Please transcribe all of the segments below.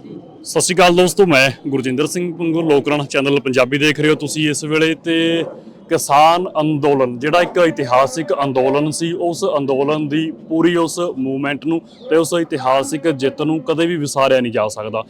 ਸਤਿ ਸ਼੍ਰੀ ਅਕਾਲ ਦੋਸਤੋ, ਮੈਂ ਗੁਰਜਿੰਦਰ ਸਿੰਘ ਪੰਗੂ ਲੋਕਰਣ ਚੈਨਲ ਪੰਜਾਬੀ ਦੇਖ ਰਹੇ ਹੋ ਤੁਸੀਂ ਇਸ ਵੇਲੇ ਤੇ ਕਿਸਾਨ ਅੰਦੋਲਨ, ਜਿਹੜਾ ਇੱਕ ਇਤਿਹਾਸਿਕ ਅੰਦੋਲਨ ਸੀ, ਉਸ ਅੰਦੋਲਨ ਦੀ ਪੂਰੀ ਉਸ ਮੂਵਮੈਂਟ ਨੂੰ ਤੇ ਉਸ ਇਤਿਹਾਸਿਕ ਜਿੱਤ ਨੂੰ ਕਦੇ ਵੀ ਵਿਸਾਰਿਆ ਨਹੀਂ ਜਾ ਸਕਦਾ।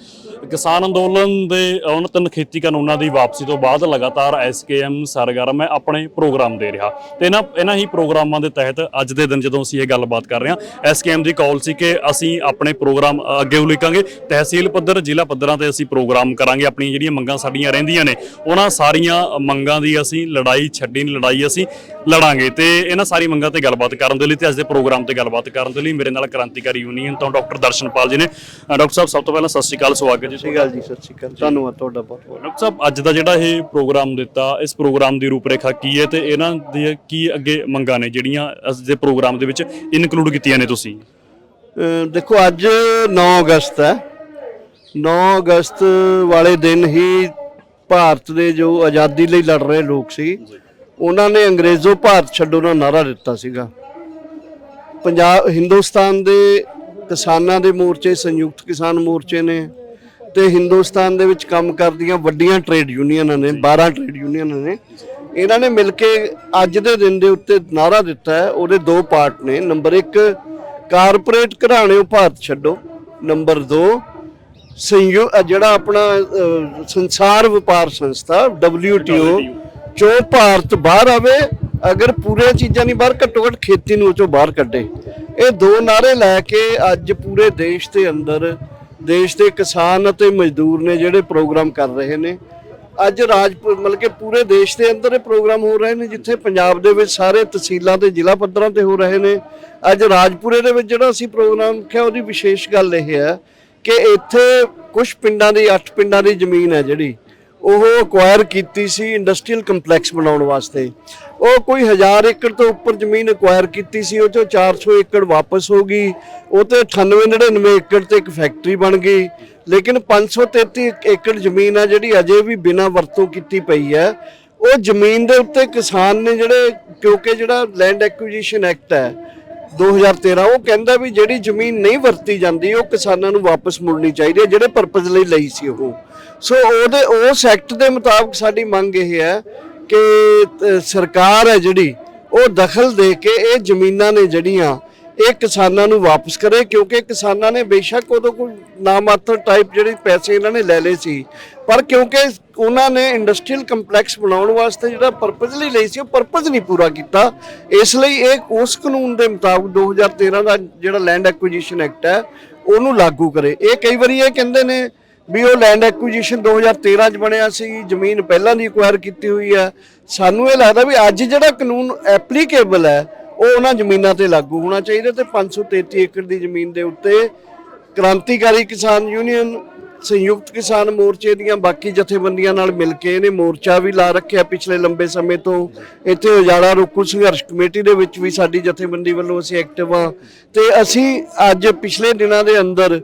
ਕਿਸਾਨ ਅੰਦੋਲਨ ਦੇ ਉਹਨਾਂ ਤਿੰਨ ਖੇਤੀ ਕਾਨੂੰਨਾਂ ਦੀ ਵਾਪਸੀ ਤੋਂ ਬਾਅਦ ਲਗਾਤਾਰ ਐਸਕੇਐਮ ਸਰਗਰਮ ਹੈ, ਆਪਣੇ ਪ੍ਰੋਗਰਾਮ ਦੇ ਰਿਹਾ। ਤੇ ਇਹਨਾਂ ਇਹਨਾਂ ਹੀ ਪ੍ਰੋਗਰਾਮਾਂ ਦੇ ਤਹਿਤ ਅੱਜ ਦੇ ਦਿਨ ਜਦੋਂ ਅਸੀਂ ਇਹ ਗੱਲਬਾਤ ਕਰ ਰਹੇ ਹਾਂ ਐਸਕੇਐਮ ਦੀ ਕਾਲ ਸੀ ਕਿ ਅਸੀਂ ਆਪਣੇ ਪ੍ਰੋਗਰਾਮ ਅੱਗੇ ਉਲੀਕਾਂਗੇ ਤਹਿਸੀਲ ਪੱਧਰ, ਜ਼ਿਲ੍ਹਾ ਪੱਧਰਾਂ ਤੇ ਅਸੀਂ ਪ੍ਰੋਗਰਾਮ ਕਰਾਂਗੇ, ਆਪਣੀਆਂ ਜਿਹੜੀਆਂ ਮੰਗਾਂ ਸਾਡੀਆਂ ਰਹਿੰਦੀਆਂ ਨੇ, ਉਹਨਾਂ ਸਾਰੀਆਂ ਮੰਗਾਂ ਦੀ ਅਸੀਂ ਲੜਾਈ ਛੱਡੀ ਨਹੀਂ ਲੜਾਈ ਅਸੀਂ ਲੜਾਂਗੇ ਤੇ ਇਹਨਾਂ ਸਾਰੀ ਮੰਗਾਂ ਤੇ ਗੱਲਬਾਤ ਕਰਨ ਦੇ ਲਈ ਤੇ ਅੱਜ ਦੇ ਪ੍ਰੋਗਰਾਮ ਤੇ ਗੱਲਬਾਤ ਕਰਨ ਦੇ ਲਈ ਮੇਰੇ ਨਾਲ ਕ੍ਰਾਂਤੀਕਾਰੀ ਯੂਨੀਅਨ ਤੋਂ ਡਾਕਟਰ ਦਰਸ਼ਨਪਾਲ ਜੀ ਨੇ। ਅ, ਡਾਕਟਰ ਸਾਹਿਬ ਸਭ ਤੋਂ ਪਹਿਲਾਂ ਸਤਿ ਸ਼੍ਰੀ ਅਕਾਲ ਸਵਾਗਤ ਜੀ ਸਤਿ ਸ਼੍ਰੀ ਅਕਾਲ ਜੀ ਸਤਿ ਸ਼੍ਰੀ ਅਕਾਲ ਧੰਨਵਾਦ ਤੁਹਾਡਾ ਬਹੁਤ ਬਹੁਤ। ਡਾਕਟਰ ਸਾਹਿਬ ਅੱਜ ਦਾ ਜਿਹੜਾ ਇਹ ਪ੍ਰੋਗਰਾਮ ਦਿੱਤਾ ਇਸ ਪ੍ਰੋਗਰਾਮ ਦੀ ਰੂਪਰੇਖਾ ਕੀ ਹੈ ਤੇ ਇਹਨਾਂ ਦੀ ਕੀ ਅੱਗੇ ਮੰਗਾਂ ਨੇ ਜਿਹੜੀਆਂ ਅੱਜ ਦੇ ਪ੍ਰੋਗਰਾਮ ਦੇ ਵਿੱਚ ਇਨਕਲੂਡ ਕੀਤੀਆਂ ਨੇ ਤੁਸੀਂ? ਅਹ ਦੇਖੋ ਅੱਜ 9 ਅਗਸਤ ਹੈ। 9 ਅਗਸਤ ਵਾਲੇ ਦਿਨ ਹੀ ਭਾਰਤ ਦੇ ਜੋ ਆਜ਼ਾਦੀ ਲਈ ਲੜ ਰਹੇ ਲੋਕ ਸੀ, ਉਹਨਾਂ ਨੇ ਅੰਗਰੇਜ਼ੋ ਭਾਰਤ ਛੱਡੋ ਦਾ ਨਾਰਾ ਦਿੱਤਾ ਸੀਗਾ। ਪੰਜਾਬ, ਹਿੰਦੁਸਤਾਨ ਦੇ ਕਿਸਾਨਾਂ ਦੇ ਮੋਰਚੇ, ਸੰਯੁਕਤ ਕਿਸਾਨ ਮੋਰਚੇ ਨੇ ਤੇ ਹਿੰਦੁਸਤਾਨ ਦੇ ਵਿੱਚ ਕੰਮ ਕਰਦੀਆਂ ਵੱਡੀਆਂ ਟ੍ਰੇਡ ਯੂਨੀਅਨਾਂ ਨੇ 12 ਟ੍ਰੇਡ ਯੂਨੀਅਨਾਂ ਨੇ। ਇਹਨਾਂ ਨੇ ਮਿਲ ਕੇ ਅੱਜ ਦੇ ਦਿਨ ਦੇ ਉੱਤੇ ਨਾਰਾ ਦਿੱਤਾ ਹੈ, ਉਹਦੇ ਦੋ ਪਾਰਟ ਨੇ। ਨੰਬਰ 1 ਕਾਰਪੋਰੇਟ ਘਰਾਣਿਓ ਭਾਰਤ ਛੱਡੋ। ਨੰਬਰ 2 ਸੰਯੁ ਜਿਹੜਾ ਆਪਣਾ ਸੰਸਾਰ ਵਪਾਰ ਸੰਸਥਾ WTO ਚੋਂ ਭਾਰਤ ਬਾਹਰ ਆਵੇ ਅਗਰ ਪੂਰੇ ਚੀਜ਼ਾਂ ਨਹੀਂ ਬਾਹਰ ਘੱਟੋ ਘੱਟ ਖੇਤੀ ਨੂੰ ਉਹ ਚੋਂ ਬਾਹਰ ਕੱਢੇ। ਇਹ ਦੋ ਨਾਰੇ ਲੈ ਕੇ ਅੱਜ ਪੂਰੇ ਦੇਸ਼ ਦੇ ਅੰਦਰ ਦੇਸ਼ ਦੇ ਕਿਸਾਨ ਅਤੇ ਮਜ਼ਦੂਰ ਨੇ ਜਿਹੜੇ ਪ੍ਰੋਗਰਾਮ ਕਰ ਰਹੇ ਨੇ। ਅੱਜ ਰਾਜਪੁਰ ਮਤਲਬ ਕਿ ਪੂਰੇ ਦੇਸ਼ ਦੇ ਅੰਦਰ ਇਹ ਪ੍ਰੋਗਰਾਮ ਹੋ ਰਹੇ ਨੇ ਜਿੱਥੇ ਪੰਜਾਬ ਦੇ ਵਿੱਚ ਸਾਰੇ ਤਹਿਸੀਲਾਂ ਤੇ ਜ਼ਿਲ੍ਹਾ ਪੱਧਰਾਂ ਤੇ ਹੋ ਰਹੇ ਨੇ। ਅੱਜ ਰਾਜਪੁਰੇ ਦੇ ਵਿੱਚ ਜਿਹੜਾ ਅਸੀਂ ਪ੍ਰੋਗਰਾਮ ਰੱਖਿਆ ਉਹਦੀ ਵਿਸ਼ੇਸ਼ ਗੱਲ ਇਹ ਹੈ ਕਿ ਇੱਥੇ ਕੁਝ ਪਿੰਡਾਂ ਦੀ 8 ਪਿੰਡਾਂ ਦੀ ਜ਼ਮੀਨ ਹੈ ਜਿਹੜੀ, ਉਹ ਅਕਵਾਇਰ ਕੀਤੀ ਸੀ ਇੰਡਸਟਰੀਅਲ ਕੰਪਲੈਕਸ ਬਣਾਉਣ ਵਾਸਤੇ। ਉਹ ਕੋਈ 1000 ਏਕੜ ਤੋਂ ਉੱਪਰ ਜ਼ਮੀਨ ਅਕਵਾਇਰ ਕੀਤੀ ਸੀ, ਉਹ ਚੋਂ 400 ਏਕੜ ਵਾਪਸ ਹੋ ਗਈ, ਉਹ ਤੇ 98 99 ਏਕੜ ਤੇ ਇੱਕ ਫੈਕਟਰੀ ਬਣ ਗਈ, ਲੇਕਿਨ 533 ਏਕੜ ਜ਼ਮੀਨ ਆ ਜਿਹੜੀ ਅਜੇ ਵੀ ਬਿਨਾਂ ਵਰਤੋਂ ਕੀਤੀ ਪਈ ਹੈ। ਉਹ ਜ਼ਮੀਨ ਦੇ ਉੱਤੇ ਕਿਸਾਨ ਨੇ ਜਿਹੜੇ, ਕਿਉਂਕਿ ਜਿਹੜਾ ਲੈਂਡ ਐਕੁਜੀਸ਼ਨ ਐਕਟ ਹੈ 2013 ਉਹ ਕਹਿੰਦਾ ਵੀ ਜਿਹੜੀ ਜ਼ਮੀਨ ਨਹੀਂ ਵਰਤੀ ਜਾਂਦੀ, ਉਹ ਕਿਸਾਨਾਂ ਨੂੰ ਵਾਪਸ ਮੁੜਨੀ ਚਾਹੀਦੀ ਹੈ, ਜਿਹੜੇ ਪਰਪਸ ਲਈ ਲਈ ਸੀ ਉਹ। ਸੋ ਉਹਦੇ, ਉਸ ਐਕਟ ਦੇ ਮੁਤਾਬਕ ਸਾਡੀ ਮੰਗ ਇਹ ਹੈ ਕਿ ਸਰਕਾਰ ਹੈ ਜਿਹੜੀ, ਉਹ ਦਖਲ ਦੇ ਕੇ ਇਹ ਜ਼ਮੀਨਾਂ ਨੇ ਜਿਹੜੀਆਂ ਇਹ ਕਿਸਾਨਾਂ ਨੂੰ ਵਾਪਸ ਕਰੇ, ਕਿਉਂਕਿ ਕਿਸਾਨਾਂ ਨੇ ਬੇਸ਼ੱਕ ਉਦੋਂ ਕੋਈ ਨਾਮਾਤਰ ਟਾਈਪ ਜਿਹੜੇ ਪੈਸੇ ਇਹਨਾਂ ਨੇ ਲੈ ਲਏ ਸੀ। ਪਰ ਕਿਉਂਕਿ ਉਹਨਾਂ ਨੇ ਇੰਡਸਟਰੀਅਲ ਕੰਪਲੈਕਸ ਬਣਾਉਣ ਵਾਸਤੇ ਜਿਹੜਾ ਪਰਪਸ ਲਈ ਲਈ ਸੀ, ਉਹ ਪਰਪਸ ਨਹੀਂ ਪੂਰਾ ਕੀਤਾ। ਇਸ ਲਈ ਇਹ ਉਸ ਕਾਨੂੰਨ ਦੇ ਮੁਤਾਬਕ 2013 ਦਾ ਜਿਹੜਾ ਲੈਂਡ ਐਕੁਜੀਸ਼ਨ ਐਕਟ ਹੈ, ਉਹਨੂੰ ਲਾਗੂ ਕਰੇ। ਇਹ ਕਈ ਵਾਰੀ ਇਹ ਕਹਿੰਦੇ ਨੇ ਵੀ ਉਹ ਲੈਂਡ ਐਕੁਜੀਸ਼ਨ 2013 ਚ ਬਣਿਆ ਸੀ, ਜ਼ਮੀਨ ਪਹਿਲਾਂ ਦੀ ਅਕਵਾਇਰ ਕੀਤੀ ਹੋਈ ਹੈ। ਸਾਨੂੰ ਇਹ ਲੱਗਦਾ ਵੀ ਅੱਜ ਜਿਹੜਾ ਕਾਨੂੰਨ ਐਪਲੀਕੇਬਲ ਹੈ ਉਹ ਉਹਨਾਂ ਜ਼ਮੀਨਾਂ ਤੇ ਲਾਗੂ ਹੋਣਾ ਚਾਹੀਦਾ ਤੇ 533 ਏਕੜ ਦੀ ਜ਼ਮੀਨ ਦੇ ਉੱਤੇ ਕ੍ਰਾਂਤੀਕਾਰੀ ਕਿਸਾਨ ਯੂਨੀਅਨ, ਸੰਯੁਕਤ ਕਿਸਾਨ ਮੋਰਚੇ ਦੀਆਂ ਬਾਕੀ ਜਥੇਬੰਦੀਆਂ ਨਾਲ ਮਿਲ ਕੇ ਇਹਨੇ ਮੋਰਚਾ ਵੀ ਲਾ ਰੱਖਿਆ ਪਿਛਲੇ ਲੰਬੇ ਸਮੇਂ ਤੋਂ। ਇੱਥੇ ਉਜਾੜਾ ਰੋਕੂ ਸੰਘਰਸ਼ ਕਮੇਟੀ ਦੇ ਵਿੱਚ ਵੀ ਸਾਡੀ ਜਥੇਬੰਦੀ ਵੱਲੋਂ ਅਸੀਂ ਐਕਟਿਵ ਆ ਤੇ ਅਸੀਂ ਅੱਜ ਪਿਛਲੇ ਦਿਨਾਂ ਦੇ ਅੰਦਰ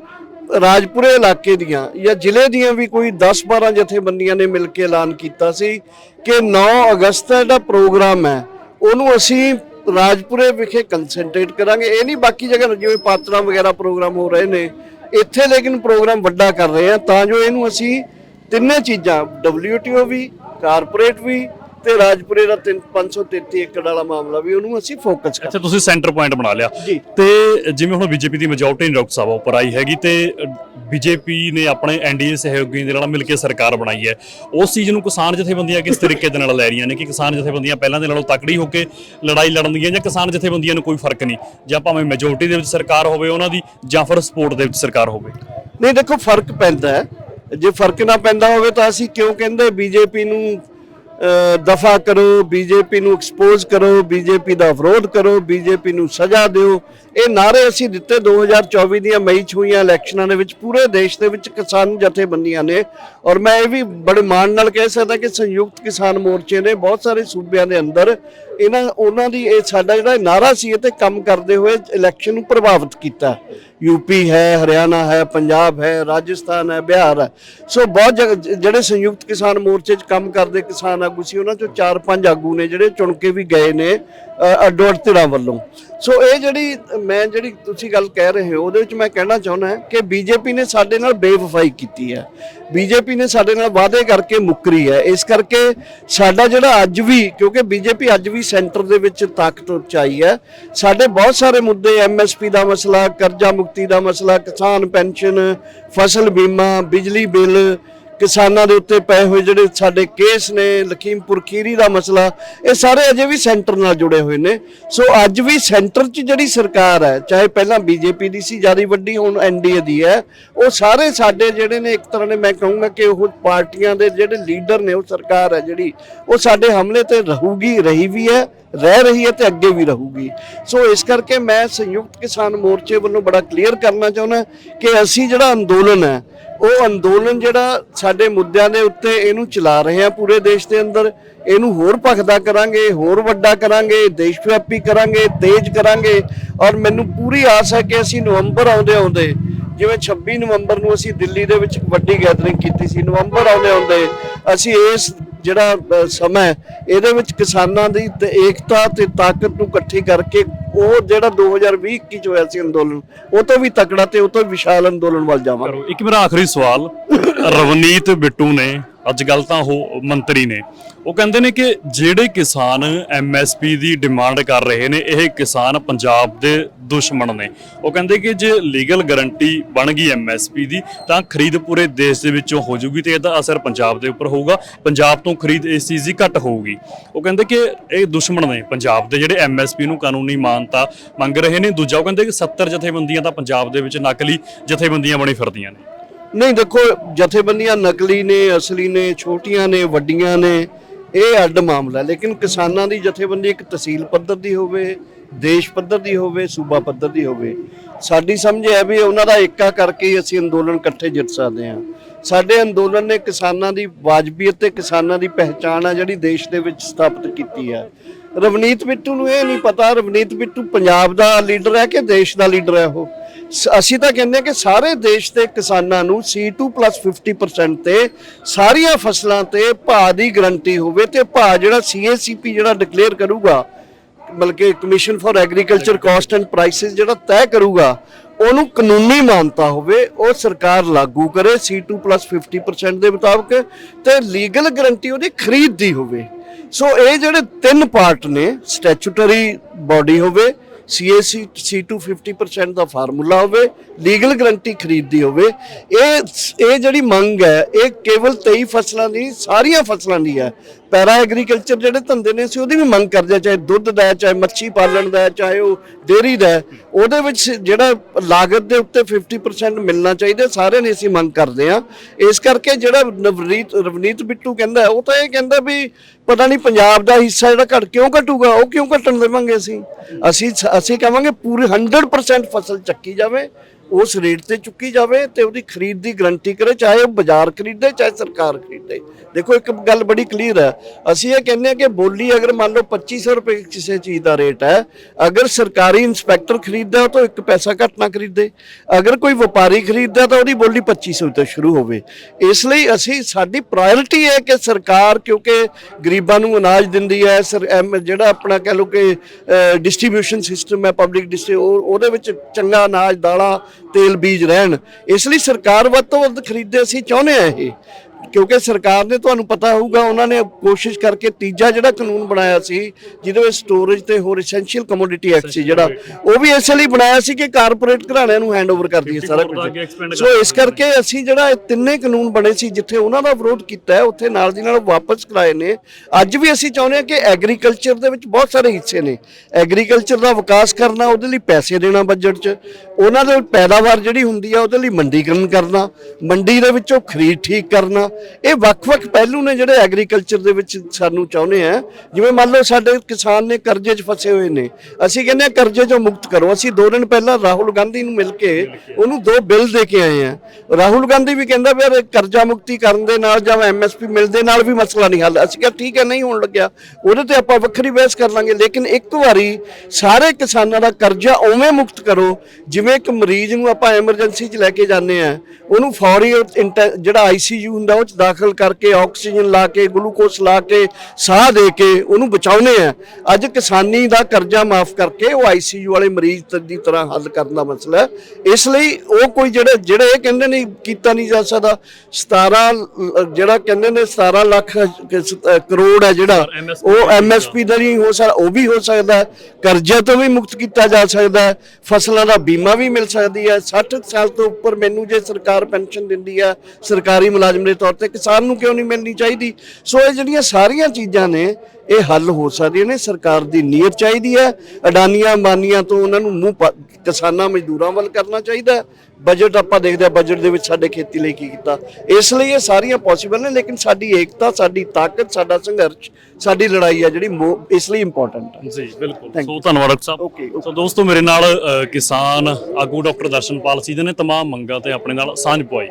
ਰਾਜਪੁਰੇ ਇਲਾਕੇ ਦੀਆਂ ਜਾਂ ਜ਼ਿਲ੍ਹੇ ਦੀਆਂ ਵੀ ਕੋਈ 10-12 ਜਥੇਬੰਦੀਆਂ ਨੇ ਮਿਲ ਕੇ ਐਲਾਨ ਕੀਤਾ ਸੀ ਕਿ 9 ਅਗਸਤ ਦਾ ਜਿਹੜਾ ਪ੍ਰੋਗਰਾਮ ਹੈ। ਉਹਨੂੰ ਅਸੀਂ ਰਾਜਪੁਰੇ ਵਿਖੇ ਕਨਸੈਂਟਰੇਟ ਕਰਾਂਗੇ। ਇਹ ਨਹੀਂ ਬਾਕੀ ਜਗ੍ਹਾ ਜਿਵੇਂ ਪਾਤੜਾ ਵਗੈਰਾ ਪ੍ਰੋਗਰਾਮ ਹੋ ਰਹੇ ਨੇ, ਇੱਥੇ ਲੇਕਿਨ ਪ੍ਰੋਗਰਾਮ ਵੱਡਾ ਕਰ ਰਹੇ ਆ। ਤਾਂ ਜੋ ਇਹਨੂੰ ਅਸੀਂ ਤਿੰਨੇ ਚੀਜ਼ਾਂ, WTO ਵੀ ਕਾਰਪੋਰੇਟ ਵੀ ਤੇ ਰਾਜਪੁਰੇ ਦਾ 3 533 ਏਕੜ ਵਾਲਾ ਮਾਮਲਾ ਵੀ ਉਹਨੂੰ ਅਸੀਂ ਫੋਕਸ ਕਰ ਅੱਛਾ ਤੁਸੀਂ ਸੈਂਟਰ ਪੁਆਇੰਟ ਬਣਾ ਲਿਆ। ਜੀ। ਤੇ ਜਿਵੇਂ ਹੁਣ ਬੀਜੇਪੀ ਦੀ ਮੈਜੋਰਟੀ ਡਾਕਟਰ ਸਾਹਿਬ ਉੱਪਰ ਆਈ ਹੈਗੀ ਤੇ ਬੀਜੇਪੀ ਨੇ ਆਪਣੇ ਐਨਡੀਏ ਸਹਿਯੋਗੀਆਂ ਦੇ ਨਾਲ ਮਿਲ ਕੇ ਸਰਕਾਰ ਬਣਾਈ ਹੈ। ਉਸ ਚੀਜ਼ ਨੂੰ ਕਿਸਾਨ ਜਥੇਬੰਦੀਆਂ ਕਿਸ ਤਰੀਕੇ ਦੇ ਨਾਲ ਲੈ ਰਹੀਆਂ ਨੇ ਕਿ ਕਿਸਾਨ ਜਥੇਬੰਦੀਆਂ ਪਹਿਲਾਂ ਦੇ ਨਾਲੋਂ ਤਕੜੀ ਹੋ ਕੇ ਲੜਾਈ ਲੜਨਗੀਆਂ ਜਾਂ ਕਿਸਾਨ ਜਥੇਬੰਦੀਆਂ ਨੂੰ ਕੋਈ ਫ਼ਰਕ ਨਹੀਂ? ਜਾਂ ਭਾਵੇਂ ਮੈਜੋਰਟੀ ਦੇ ਵਿੱਚ ਸਰਕਾਰ ਹੋਵੇ ਉਹਨਾਂ ਦੀ ਜਾਂ ਫਿਰ ਸਪੋਰਟ ਦੇ ਵਿੱਚ ਸਰਕਾਰ ਹੋਵੇ। ਨਹੀਂ ਦੇਖੋ ਫ਼ਰਕ ਪੈਂਦਾ ਹੈ। ਜੇ ਫ਼ਰਕ ਨਾ ਪੈਂਦਾ ਹੋਵੇ ਤਾਂ ਅਸੀਂ ਕਿਉਂ ਕਹਿੰਦੇ ਬੀਜੇਪੀ ਨੂੰ ਦਫਾ ਕਰੋ ਬੀਜੇਪੀ ਨੂੰ ਐਕਸਪੋਜ਼ ਕਰੋ ਬੀਜੇਪੀ ਦਾ ਵਿਰੋਧ ਕਰੋ ਬੀਜੇਪੀ ਨੂੰ ਸਜ਼ਾ ਦਿਓ। ਇਹ ਨਾਰੇ ਅਸੀਂ ਦਿੱਤੇ 2024 ਦੀਆਂ ਮਈ 'ਚ ਹੋਈਆਂ ਇਲੈਕਸ਼ਨਾਂ ਦੇ ਵਿੱਚ, ਪੂਰੇ ਦੇਸ਼ ਦੇ ਵਿੱਚ ਕਿਸਾਨ ਜਥੇਬੰਦੀਆਂ ਨੇ। ਔਰ ਮੈਂ ਇਹ ਵੀ ਬੜੇ ਮਾਣ ਨਾਲ ਕਹਿ ਸਕਦਾ ਕਿ ਸੰਯੁਕਤ ਕਿਸਾਨ ਮੋਰਚੇ ਨੇ ਬਹੁਤ ਸਾਰੇ ਸੂਬਿਆਂ ਦੇ ਅੰਦਰ ਇਹਨਾਂ ਉਹਨਾਂ ਦੀ, ਇਹ ਸਾਡਾ ਜਿਹੜਾ ਨਾਰਾ ਸੀ, ਇਹ ਤੇ ਕੰਮ ਕਰਦੇ ਹੋਏ ਇਲੈਕਸ਼ਨ ਨੂੰ ਪ੍ਰਭਾਵਿਤ ਕੀਤਾ। ਯੂਪੀ ਹੈ, ਹਰਿਆਣਾ ਹੈ, ਪੰਜਾਬ ਹੈ, ਰਾਜਸਥਾਨ ਹੈ, ਬਿਹਾਰ ਹੈ। ਸੋ ਬਹੁਤ ਜਗ੍ਹਾ- ਜਿਹੜੇ ਸੰਯੁਕਤ ਕਿਸਾਨ ਮੋਰਚੇ 'ਚ ਕੰਮ ਕਰਦੇ ਕਿਸਾਨ ਆਗੂ ਸੀ, ਉਹਨਾਂ 'ਚੋਂ ਚਾਰ ਪੰਜ ਆਗੂ ਨੇ ਜਿਹੜੇ ਚੁਣ ਕੇ ਵੀ ਗਏ ਨੇ। ਅੱਡੋ ਅੱਡ ਧਿਰਾਂ ਵੱਲੋਂ। ਸੋ ਇਹ ਜਿਹੜੀ, ਮੈਂ ਜਿਹੜੀ ਤੁਸੀਂ ਗੱਲ ਕਹਿ ਰਹੇ ਹੋ, ਉਹਦੇ ਵਿੱਚ ਮੈਂ ਕਹਿਣਾ ਚਾਹੁੰਦਾ ਕਿ ਬੀਜੇਪੀ ਨੇ ਸਾਡੇ ਨਾਲ ਬੇਵਫਾਈ ਕੀਤੀ ਹੈ। ਬੀਜੇਪੀ ਨੇ ਸਾਡੇ ਨਾਲ ਵਾਅਦੇ ਕਰਕੇ ਮੁੱਕਰੀ ਹੈ। ਇਸ ਕਰਕੇ ਸਾਡਾ ਜਿਹੜਾ ਅੱਜ ਵੀ, ਕਿਉਂਕਿ ਬੀਜੇਪੀ ਅੱਜ ਵੀ ਸੈਂਟਰ ਦੇ ਵਿੱਚ ਤਾਕਤ ਚ ਆਈ ਹੈ। ਸਾਡੇ ਬਹੁਤ ਸਾਰੇ ਮੁੱਦੇ ਐਮਐਸਪੀ ਦਾ ਮਸਲਾ, ਕਰਜ਼ਾ ਮੁਕਤੀ ਦਾ ਮਸਲਾ, ਕਿਸਾਨ ਪੈਨਸ਼ਨ, ਫਸਲ ਬੀਮਾ, ਬਿਜਲੀ ਬਿੱਲ ਕਿਸਾਨਾਂ ਦੇ ਉੱਤੇ ਪਏ ਹੋਏ ਜਿਹੜੇ ਸਾਡੇ ਕੇਸ ਨੇ, ਲਖੀਮਪੁਰ ਖੀਰੀ ਦਾ ਮਸਲਾ, ਇਹ ਸਾਰੇ ਅਜੇ ਵੀ ਸੈਂਟਰ ਨਾਲ ਜੁੜੇ ਹੋਏ ਨੇ। ਸੋ ਅੱਜ ਵੀ ਸੈਂਟਰ 'ਚ ਜਿਹੜੀ ਸਰਕਾਰ ਹੈ, ਚਾਹੇ ਪਹਿਲਾਂ ਬੀਜੇਪੀ ਦੀ ਸੀ, ਜ਼ਿਆਦਾ ਵੱਡੀ ਹੁਣ ਐਨਡੀਏ ਦੀ ਹੈ, ਉਹ ਸਾਰੇ ਸਾਡੇ ਜਿਹੜੇ ਨੇ, ਇੱਕ ਤਰ੍ਹਾਂ ਨੇ ਮੈਂ ਕਹੂੰਗਾ ਕਿ ਉਹ ਪਾਰਟੀਆਂ ਦੇ ਜਿਹੜੇ ਲੀਡਰ ਨੇ, ਉਹ ਸਰਕਾਰ ਹੈ ਜਿਹੜੀ, ਉਹ ਸਾਡੇ ਹਮਲੇ ਤੇ ਰਹੂਗੀ, ਰਹੀ ਵੀ ਹੈ। ਰਹਿ ਰਹੀ ਹੈ ਤੇ ਅੱਗੇ ਵੀ ਰਹੂਗੀ। ਸੋ ਇਸ ਕਰਕੇ ਮੈਂ ਸੰਯੁਕਤ ਕਿਸਾਨ ਮੋਰਚੇ ਵੱਲੋਂ ਬੜਾ ਕਲੀਅਰ ਕਰਨਾ ਚਾਹੁੰਦਾ ਕਿ ਅਸੀਂ ਜਿਹੜਾ ਅੰਦੋਲਨ ਹੈ, ਉਹ ਅੰਦੋਲਨ ਜਿਹੜਾ ਸਾਡੇ ਮੁੱਦਿਆਂ ਦੇ ਉੱਤੇ ਇਹਨੂੰ ਚਲਾ ਰਹੇ ਆ ਪੂਰੇ ਦੇਸ਼ ਦੇ ਅੰਦਰ। ਇਹਨੂੰ ਹੋਰ ਭਖਦਾ ਕਰਾਂਗੇ, ਹੋਰ ਵੱਡਾ ਕਰਾਂਗੇ, ਦੇਸ਼ ਵਿਆਪੀ ਕਰਾਂਗੇ, ਤੇਜ਼ ਕਰਾਂਗੇ। ਔਰ ਮੈਨੂੰ ਪੂਰੀ ਆਸ ਹੈ ਕਿ ਅਸੀਂ ਨਵੰਬਰ ਆਉਂਦੇ ਆਉਂਦੇ, ਜਿਵੇਂ 26 ਨਵੰਬਰ ਨੂੰ ਅਸੀਂ ਦਿੱਲੀ ਦੇ ਵਿੱਚ ਇੱਕ ਵੱਡੀ ਗੈਦਰਿੰਗ ਕੀਤੀ ਸੀ, ਨਵੰਬਰ ਆਉਂਦੇ ਆਉਂਦੇ ਅਸੀਂ ਇਸ ਜਿਹੜਾ ਸਮਾਂ ਹੈ, ਇਹਦੇ ਵਿੱਚ ਕਿਸਾਨਾਂ ਦੀ ਏਕਤਾ ਤੇ ਤਾਕਤ ਨੂੰ ਇਕੱਠੀ ਕਰਕੇ ਉਹ ਜਿਹੜਾ 2020 ਚ ਹੋਇਆ ਸੀ ਅੰਦੋਲਨ ਉਹ ਤੋਂ ਵੀ ਤਕੜਾ ਤੇ ਉਹ ਤੋਂ ਵਿਸ਼ਾਲ ਅੰਦੋਲਨ ਵੱਲ ਜਾਵਾਂਗੇ। ਇੱਕ ਮੇਰਾ ਆਖਰੀ ਸਵਾਲ। ਰਵਨੀਤ ਬਿੱਟੂ ਨੇ ਅੱਜ ਗੱਲ ਤਾਂ ਉਹ ਮੰਤਰੀ ਨੇ। ਉਹ ਕਹਿੰਦੇ ਨੇ ਕਿ ਜਿਹੜੇ ਕਿਸਾਨ ਐਮਐਸਪੀ ਦੀ ਡਿਮਾਂਡ ਕਰ ਰਹੇ ਨੇ, ਇਹ ਕਿਸਾਨ ਪੰਜਾਬ ਦੇ ਦੁਸ਼ਮਣ ਨੇ। ਉਹ ਕਹਿੰਦੇ ਕਿ ਜੇ ਲੀਗਲ ਗਾਰੰਟੀ ਬਣ ਗਈ ਐਮਐਸਪੀ ਦੀ, ਤਾਂ ਖਰੀਦ ਪੂਰੇ ਦੇਸ਼ ਦੇ ਵਿੱਚੋਂ ਹੋ ਜਾਊਗੀ ਤੇ ਇਹਦਾ ਅਸਰ ਪੰਜਾਬ ਦੇ ਉੱਪਰ ਹੋਊਗਾ। ਪੰਜਾਬ ਤੋਂ ਖਰੀਦ ਇਸ ਚੀਜ਼ ਦੀ ਘੱਟ ਹੋਊਗੀ। ਉਹ ਕਹਿੰਦੇ ਕਿ ਇਹ ਦੁਸ਼ਮਣ ਨੇ ਪੰਜਾਬ ਦੇ ਜਿਹੜੇ ਐਮਐਸਪੀ ਨੂੰ ਕਾਨੂੰਨੀ ਮਾਨਤਾ ਮੰਗ ਰਹੇ ਨੇ। ਦੂਜਾ ਉਹ ਕਹਿੰਦੇ ਕਿ 70 ਜਥੇਬੰਦੀਆਂ ਤਾਂ ਪੰਜਾਬ ਦੇ ਵਿੱਚ ਨਕਲੀ ਜਥੇਬੰਦੀਆਂ ਬਣੀ ਫਿਰਦੀਆਂ ਨੇ। ਨਹੀਂ, ਦੇਖੋ, ਜਥੇਬੰਦੀਆਂ ਨਕਲੀ ਨੇ, ਅਸਲੀ ਨੇ, ਛੋਟੀਆਂ ਨੇ, ਵੱਡੀਆਂ ਨੇ, ਇਹ ਅੱਡ ਮਾਮਲਾ ਲੇਕਿਨ ਕਿਸਾਨਾਂ ਦੀ ਜਥੇਬੰਦੀ ਇੱਕ ਤਹਿਸੀਲ ਪੱਧਰ ਦੀ ਹੋਵੇ, ਦੇਸ਼ ਪੱਧਰ ਦੀ ਹੋਵੇ, ਸੂਬਾ ਪੱਧਰ ਦੀ ਹੋਵੇ। ਸਾਡੀ ਸਮਝ ਹੈ ਵੀ ਉਹਨਾਂ ਦਾ ਏਕਾ ਕਰਕੇ ਹੀ ਅਸੀਂ ਅੰਦੋਲਨ ਇਕੱਠੇ ਜਿੱਤ ਸਕਦੇ ਹਾਂ। ਸਾਡੇ ਅੰਦੋਲਨ ਨੇ ਕਿਸਾਨਾਂ ਦੀ ਵਾਜਬੀਅਤ ਤੇ ਕਿਸਾਨਾਂ ਦੀ ਪਹਿਚਾਣ ਆ ਜਿਹੜੀ ਦੇਸ਼ ਦੇ ਵਿੱਚ ਸਥਾਪਿਤ ਕੀਤੀ ਹੈ ਰਵਨੀਤ ਬਿੱਟੂ ਨੂੰ ਇਹ ਨਹੀਂ ਪਤਾ, ਰਵਨੀਤ ਬਿੱਟੂ ਪੰਜਾਬ ਦਾ ਲੀਡਰ ਹੈ ਕਿ ਦੇਸ਼ ਦਾ ਲੀਡਰ ਹੈ ਉਹ? ਅਸੀਂ ਤਾਂ ਕਹਿੰਦੇ ਹਾਂ ਕਿ ਸਾਰੇ ਦੇਸ਼ ਦੇ ਕਿਸਾਨਾਂ ਨੂੰ C2 50% ਤੇ ਸਾਰੀਆਂ ਫਸਲਾਂ ਤੇ ਭਾਅ ਦੀ ਗਰੰਟੀ ਹੋਵੇ ਤੇ ਭਾਅ ਜਿਹੜਾ CACP ਜਿਹੜਾ ਡਿਕਲੇਅਰ ਕਰੂਗਾ ਬਲਕਿ commission for agriculture cost and prices ਜਿਹੜਾ ਤੈਅ ਕਰੂਗਾ, ਉਹਨੂੰ ਕਾਨੂੰਨੀ ਮਾਨਤਾ ਹੋਵੇ, ਉਹ ਸਰਕਾਰ ਲਾਗੂ ਕਰੇ C2 50% ਦੇ ਮੁਤਾਬਕ ਤੇ ਲੀਗਲ ਗਰੰਟੀ ਉਹਦੀ ਖਰੀਦ ਦੀ ਹੋਵੇ। ਸੋ ਇਹ ਜਿਹੜੇ ਤਿੰਨ ਪਾਰਟ ਨੇ ਸਟੈਚੂਟਰੀ ਬਾਡੀ ਹੋਵੇ CAC C2 50% ਦਾ ਫਾਰਮੂਲਾ ਹੋਵੇ ਲੀਗਲ ਗਰੰਟੀ ਖਰੀਦਦੀ ਹੋਵੇ, ਇਹ ਇਹ ਜਿਹੜੀ ਮੰਗ ਹੈ, ਇਹ ਕੇਵਲ 23 ਫਸਲਾਂ ਦੀ, ਸਾਰੀਆਂ ਫਸਲਾਂ ਦੀ ਹੈ। ਪੈਰਾ ਐਗਰੀਕਲਚਰ ਜਿਹੜੇ ਧੰਦੇ ਨੇ ਸੀ ਉਹਦੀ ਵੀ ਮੰਗ ਕਰਦੇ ਆ ਚਾਹੇ ਦੁੱਧ ਦਾ ਚਾਹੇ ਮੱਛੀ ਪਾਲਣ ਦਾ ਚਾਹੇ ਉਹ ਡੇਅਰੀ ਦਾ ਉਹਦੇ ਵਿੱਚ ਜਿਹੜਾ ਲਾਗਤ ਦੇ ਉੱਤੇ 50% ਮਿਲਣਾ ਚਾਹੀਦਾ ਸਾਰੇ ਨੇ ਅਸੀਂ ਮੰਗ ਕਰਦੇ ਆ ਇਸ ਕਰਕੇ ਜਿਹੜਾ ਨਵਰੀਤ ਰਵਨੀਤ ਬਿੱਟੂ ਕਹਿੰਦਾ ਉਹ ਤਾਂ ਇਹ ਕਹਿੰਦਾ ਵੀ ਪਤਾ ਨਹੀਂ ਪੰਜਾਬ ਦਾ ਹਿੱਸਾ ਜਿਹੜਾ ਘਟ ਕਿਉਂ ਘਟੂਗਾ, ਉਹ ਕਿਉਂ ਘਟਣ ਦੇਵਾਂਗੇ ਅਸੀਂ? ਅਸੀਂ ਅਸੀਂ ਕਹਾਂਗੇ ਪੂਰੀ 100% ਫਸਲ ਚੱਕੀ ਜਾਵੇ ਉਸ ਰੇਟ ਤੇ ਚੁੱਕੀ ਜਾਵੇ ਤੇ ਉਹਦੀ ਖਰੀਦ ਦੀ ਗਰੰਟੀ ਕਰੇ, ਚਾਹੇ ਉਹ ਬਾਜ਼ਾਰ ਖਰੀਦੇ, ਚਾਹੇ ਸਰਕਾਰ ਖਰੀਦੇ। ਦੇਖੋ, ਇੱਕ ਗੱਲ ਬੜੀ ਕਲੀਅਰ ਹੈ। ਅਸੀਂ ਇਹ ਕਹਿੰਦੇ ਆ ਕਿ ਬੋਲੀ ਅਗਰ ਮੰਨ ਲਓ 2500 ਰੁਪਏ ਕਿਸੇ ਚੀਜ਼ ਦਾ ਰੇਟ ਹੈ, ਅਗਰ ਸਰਕਾਰੀ ਇਨਸਪੈਕਟਰ ਖਰੀਦਦਾ ਤਾਂ ਇੱਕ ਪੈਸਾ ਘੱਟ ਨਾ ਖਰੀਦੇ। ਅਗਰ ਕੋਈ ਵਪਾਰੀ ਖਰੀਦਦਾ ਤਾਂ ਉਹਦੀ ਬੋਲੀ 2500 ਤੋਂ ਸ਼ੁਰੂ ਹੋਵੇ। ਇਸ ਲਈ ਅਸੀਂ, ਸਾਡੀ ਪ੍ਰਾਇੋਰਟੀ ਹੈ ਕਿ ਸਰਕਾਰ, ਕਿਉਂਕਿ ਗਰੀਬਾਂ ਨੂੰ ਅਨਾਜ ਦਿੰਦੀ ਹੈ, ਸਰ ਜਿਹੜਾ ਆਪਣਾ ਕਹਿ ਲਓ ਕਿ ਡਿਸਟ੍ਰੀਬਿਊਸ਼ਨ ਸਿਸਟਮ ਹੈ ਪਬਲਿਕ ਡਿਸਟ੍ਰੀ ਉਹਦੇ ਵਿੱਚ ਚੰਗਾ ਅਨਾਜ, ਦਾਲਾਂ ਤੇਲ ਬੀਜ ਰਹਿਣ। ਇਸ ਲਈ ਸਰਕਾਰ ਵੱਧ ਤੋਂ ਵੱਧ ਖਰੀਦੇ ਅਸੀਂ ਚਾਹੁੰਦੇ ਆ ਇਹ। ਕਿਉਂਕਿ ਸਰਕਾਰ ਨੇ ਤੁਹਾਨੂੰ ਪਤਾ ਹੋਊਗਾ ਉਹਨਾਂ ਨੇ ਕੋਸ਼ਿਸ਼ ਕਰਕੇ ਤੀਜਾ ਜਿਹੜਾ ਕਾਨੂੰਨ ਬਣਾਇਆ ਸੀ ਜਿਹਦੇ ਵਿੱਚ ਸਟੋਰੇਜ ਤੇ ਹੋਰ ਐਸੈਂਸ਼ੀਅਲ ਕਮੋਡਿਟੀ ਐਕਟ ਸੀ ਜਿਹੜਾ ਉਹ ਵੀ ਇਸ ਲਈ ਬਣਾਇਆ ਸੀ ਕਿ ਕਾਰਪੋਰੇਟ ਘਰਾਣਿਆਂ ਨੂੰ ਹੈਂਡਓਵਰ ਕਰ ਦਈਏ ਸਾਰਾ ਕੁਝ। ਸੋ ਇਸ ਕਰਕੇ ਅਸੀਂ ਜਿਹੜਾ ਇਹ ਤਿੰਨੇ ਕਾਨੂੰਨ ਬਣੇ ਸੀ ਜਿੱਥੇ ਉਹਨਾਂ ਦਾ ਵਿਰੋਧ ਕੀਤਾ ਉੱਥੇ ਨਾਲ ਦੀ ਨਾਲ ਵਾਪਸ ਕਰਾਏ ਨੇ। ਅੱਜ ਵੀ ਅਸੀਂ ਚਾਹੁੰਦੇ ਹਾਂ ਕਿ ਐਗਰੀਕਲਚਰ ਦੇ ਵਿੱਚ ਬਹੁਤ ਸਾਰੇ ਹਿੱਸੇ ਨੇ। ਐਗਰੀਕਲਚਰ ਦਾ ਵਿਕਾਸ ਕਰਨਾ ਉਹਦੇ ਲਈ ਪੈਸੇ ਦੇਣਾ ਬਜਟ 'ਚ। ਉਹਨਾਂ ਦੇ ਪੈਦਾਵਾਰ ਜਿਹੜੀ ਹੁੰਦੀ ਆ ਉਹਦੇ ਲਈ ਮੰਡੀਕਰਨ ਕਰਨਾ। ਮੰਡੀ ਦੇ ਵਿੱਚੋਂ ਖਰੀਦ ਠੀਕ ਕਰਨਾ। ਇਹ ਵੱਖ-ਵੱਖ ਪਹਿਲੂ ਨੇ ਜਿਹੜੇ ਐਗਰੀਕਲਚਰ ਦੇ ਵਿੱਚ ਸਾਨੂੰ ਚਾਹੁੰਦੇ ਆ। ਜਿਵੇਂ ਮੰਨ ਲਓ ਸਾਡੇ ਕਿਸਾਨ ਨੇ ਕਰਜ਼ੇ 'ਚ ਫਸੇ ਹੋਏ ਨੇ। ਅਸੀਂ ਕਹਿੰਦੇ ਆ ਕਰਜ਼ੇ 'ਚੋਂ ਮੁਕਤ ਕਰੋ। ਅਸੀਂ ਦੋ ਦਿਨ ਪਹਿਲਾਂ ਰਾਹੁਲ ਗਾਂਧੀ ਨੂੰ ਮਿਲ ਕੇ ਉਹਨੂੰ ਦੋ ਬਿੱਲ ਦੇ ਕੇ ਆਏ ਆ। ਰਾਹੁਲ ਗਾਂਧੀ ਵੀ ਕਹਿੰਦਾ ਵੀ ਯਾਰ ਕਰਜ਼ਾ ਮੁਕਤੀ ਕਰਨ ਦੇ ਨਾਲ ਜਾਂ ਐਮਐਸਪੀ ਮਿਲਦੇ ਨਾਲ ਵੀ ਮਸਲਾ ਨਹੀਂ ਹੱਲ। ਅਸੀਂ ਕਿਹਾ ਠੀਕ ਹੈ, ਨਹੀਂ ਹੋਣ ਲੱਗਿਆ। ਉਹਦੇ ਤੇ ਆਪਾਂ ਵੱਖਰੀ ਬਹਿਸ ਕਰ ਲਾਂਗੇ। ਲੇਕਿਨ ਇੱਕ ਵਾਰੀ ਸਾਰੇ ਕਿਸਾਨਾਂ ਦਾ ਕਰਜ਼ਾ ਉਵੇਂ ਮੁਕਤ ਕਰੋ, ਜਿਵੇਂ ਇੱਕ ਮਰੀਜ਼ ਨੂੰ ਆਪਾਂ ਐਮਰਜੈਂਸੀ 'ਚ ਲੈ ਕੇ ਜਾਂਦੇ ਆ। ਉਹਨੂੰ ਫੌਰੀ ਇੰਟ- ਜਿਹੜਾ ਆਈਸੀਯੂ ਹੁੰਦਾ, ਉਹ 'ਚ ਦਾਖਲ ਕਰਕੇ ਆਕਸੀਜਨ ਲਾ ਕੇ ਗਲੂਕੋਸ ਲਾ ਕੇ ਸਾਹ ਦੇ ਕੇ ਉਹਨੂੰ ਬਚਾਉਨੇ ਆ। ਅੱਜ ਕਿਸਾਨੀ ਦਾ ਕਰਜ਼ਾ ਮਾਫ ਕਰਕੇ ਉਹ ਆਈਸੀਯੂ ਵਾਲੇ ਮਰੀਜ਼ ਦੀ ਤਰ੍ਹਾਂ ਹੱਲ ਕਰਨ ਦਾ ਮਸਲਾ ਹੈ। ਇਸ ਲਈ ਉਹ ਕੋਈ ਜਿਹੜੇ ਜਿਹੜੇ ਇਹ ਕਹਿੰਦੇ ਨੇ ਕੀਤਾ ਨਹੀਂ ਜਾ ਸਕਦਾ 17 ਲ- ਜਿਹੜਾ ਕਹਿੰਦੇ ਨੇ 17 ਲੱਖ ਕਰੋੜ ਹੈ ਜਿਹੜਾ ਉਹ ਐਮਐਸਪੀ ਦਾ ਨਹੀਂ ਹੋ ਸਕਦਾ ਉਹ ਵੀ ਹੋ ਸਕਦਾ ਕਰਜ਼ੇ ਤੋਂ ਵੀ ਮੁਕਤ ਕੀਤਾ ਜਾ ਸਕਦਾ ਫਸਲਾਂ ਦਾ ਬੀਮਾ ਵੀ ਮਿਲ ਸਕਦੀ ਹੈ। 60 ਸਾਲ ਤੋਂ ਉੱਪਰ ਮੈਨੂੰ ਜੇ ਸਰਕਾਰ ਪੈਨਸ਼ਨ ਦਿੰਦੀ ਹੈ ਸਰਕਾਰੀ ਮੁਲਾਜ਼ਮ ਦੇ ਤੌਰ ਤੇ ਕਿਸਾਨ ਨੂੰ ਕਿਉਂ ਨਹੀਂ ਮਿਲਣੀ ਚਾਹੀਦੀ? ਸੋ ਇਹ ਜਿਹੜੀਆਂ ਸਾਰੀਆਂ ਚੀਜ਼ਾਂ ਨੇ ਇਹ ਹੱਲ ਹੋ ਸਕਦੀਆਂ ਨੇ ਸਰਕਾਰ ਦੀ ਨੀਅਤ ਚਾਹੀਦੀ ਹੈ। ਅਡਾਨੀਆਂ ਅੰਬਾਨੀਆਂ ਤੋਂ ਉਹਨਾਂ ਨੂੰ ਮੂੰਹ ਕਿਸਾਨਾਂ ਮਜ਼ਦੂਰਾਂ ਵੱਲ ਕਰਨਾ ਚਾਹੀਦਾ। ਬਜਟ ਆਪਾਂ ਦੇਖਦੇ ਹਾਂ ਬਜਟ ਦੇ ਵਿੱਚ ਸਾਡੇ ਖੇਤੀ ਲਈ ਕੀ ਕੀਤਾ। ਇਸ ਲਈ ਇਹ ਸਾਰੀਆਂ ਪੋਸੀਬਲ ਨੇ ਲੇਕਿਨ ਸਾਡੀ ਏਕਤਾ ਸਾਡੀ ਤਾਕਤ ਸਾਡਾ ਸੰਘਰਸ਼ ਸਾਡੀ ਲੜਾਈ ਹੈ ਜਿਹੜੀ ਇਸ ਲਈ ਇੰਪੋਰਟੈਂਟ ਹੈ ਜੀ ਬਿਲਕੁਲ। ਸੋ ਧੰਨਵਾਦ ਡਾਕਟਰ ਸਾਹਿਬ। ਸੋ ਦੋਸਤੋ ਮੇਰੇ ਨਾਲ ਕਿਸਾਨ ਆਗੂ ਡਾਕਟਰ ਦਰਸ਼ਨਪਾਲ ਸੀ ਜੀ ਨੇ ਤਮਾਮ ਮੰਗਾਂ ਤੇ ਆਪਣੇ ਨਾਲ ਸਾਂਝ ਪਵਾਈ